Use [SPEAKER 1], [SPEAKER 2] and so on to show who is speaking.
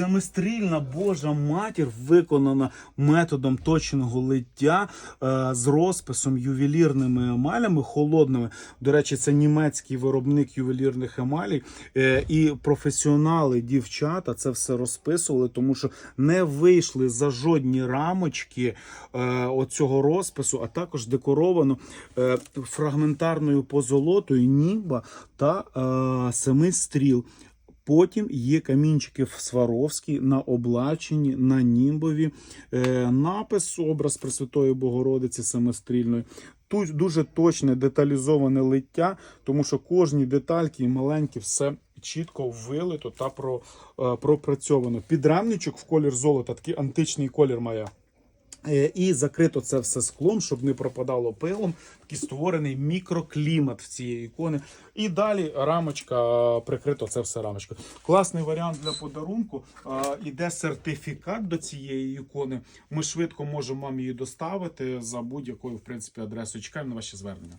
[SPEAKER 1] Семистрільна Божа матір виконана методом точного лиття е, з розписом ювелірними емалями холодними. До речі, це німецький виробник ювелірних емалей. Е, і професіонали, дівчата це все розписували, тому що не вийшли за жодні рамочки е, оцього розпису, а також декоровано е, фрагментарною позолотою ніба та е, семи стріл. Потім є камінчики в Сваровській на облаченні, на німбові, е, напис, образ Пресвятої Богородиці самострільної. Тут дуже точне деталізоване лиття, тому що кожні детальки і маленькі все чітко вилито та е, пропрацьовано. Підрамничок в колір золота, такий античний колір має. Е, І закрито це все склом, щоб не пропадало пилом. Такий створений мікроклімат в цієї ікони. І далі рамочка е, прикрито це все рамочкою. Класний варіант для подарунку. Е, Іде сертифікат до цієї ікони. Ми швидко можемо вам її доставити за будь-якою в принципі адресою. Чекаємо на ваші звернення.